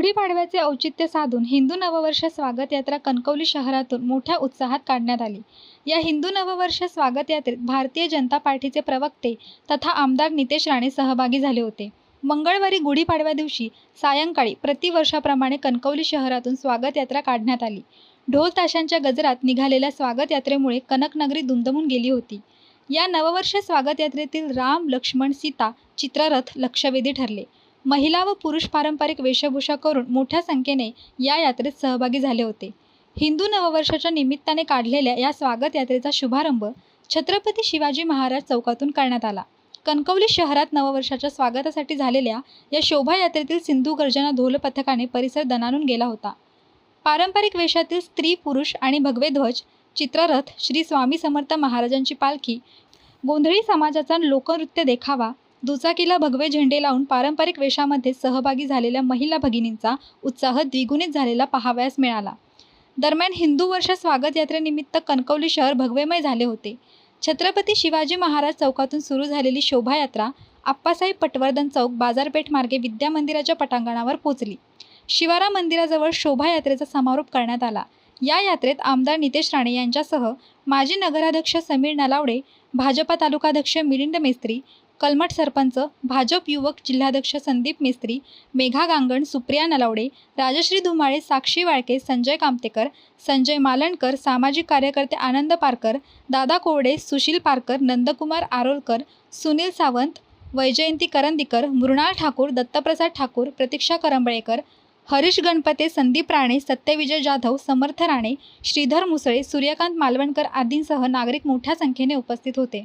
गुढीपाडव्याचे औचित्य साधून हिंदू नववर्ष स्वागत यात्रा कणकवली शहरातून मोठ्या उत्साहात काढण्यात आली. या हिंदू नववर्ष स्वागत यात्रेत भारतीय जनता पार्टीचे प्रवक्ते तथा आमदार नितेश राणे सहभागी झाले होते. मंगळवारी गुढीपाडव्या दिवशी सायंकाळी प्रतिवर्षाप्रमाणे कणकवली शहरातून स्वागत यात्रा काढण्यात आली. ढोल ताशांच्या गजरात निघालेल्या स्वागत यात्रेमुळे कनकनगरी दुमदमून गेली होती. या नववर्ष स्वागत यात्रेतील राम लक्ष्मण सीता चित्ररथ लक्षवेधी ठरले. महिला व पुरुष पारंपरिक वेशभूषा करून मोठ्या संख्येने या यात्रेत सहभागी झाले होते. हिंदू नववर्षाच्या निमित्ताने काढलेल्या या स्वागत यात्रेचा शुभारंभ छत्रपती शिवाजी महाराज चौकातून करण्यात आला. कणकवली शहरात नववर्षाच्या स्वागतासाठी झालेल्या या शोभायात्रेतील सिंधू गर्जना ढोल पथकाने परिसर दणाणून गेला होता. पारंपरिक वेशातील स्त्री पुरुष आणि भगवे ध्वज चित्ररथ श्री स्वामी समर्थ महाराजांची पालखी गोंधळी समाजाचा लोकनृत्य देखावा दुचाकीला भगवे झेंडे लावून पारंपरिक वेशामध्ये सहभागी झालेल्या महिला भगिनींचा उत्साह द्विगुणित झालेला पाहावयास मिळाला. दरम्यान हिंदू वर्ष स्वागत यात्रेनिमित्त कणकवली शहर भगवेमय झाले होते. छत्रपती शिवाजी महाराज चौकातून सुरू झालेली शोभायात्रा आप्पासाहेब पटवर्धन चौक बाजारपेठ मार्गे विद्या मंदिराच्या पटांगणावर पोचली. शिवारा मंदिराजवळ शोभायात्रेचा समारोप करण्यात आला. या यात्रेत आमदार नितेश राणे यांच्यासह माजी नगराध्यक्ष समीर नलावडे भाजपा तालुकाध्यक्ष मिलिंद मेस्त्री कलमठ सरपंच भाजप युवक जिल्हाध्यक्ष संदीप मेस्त्री मेघा गांगण सुप्रिया नलावडे राजश्री धुमाळे साक्षी वाळके संजय कामतेकर संजय मालणकर सामाजिक कार्यकर्ते आनंद पारकर दादा कोरडे सुशील पारकर नंदकुमार आरोलकर सुनील सावंत वैजयंती करंदीकर मृणाल ठाकूर दत्तप्रसाद ठाकूर प्रतीक्षा करंबळेकर हरीश गणपते संदीप राणे सत्यविजय जाधव समर्थ राणे श्रीधर मुसळे सूर्यकांत मालवणकर आदींसह नागरिक मोठ्या संख्येने उपस्थित होते.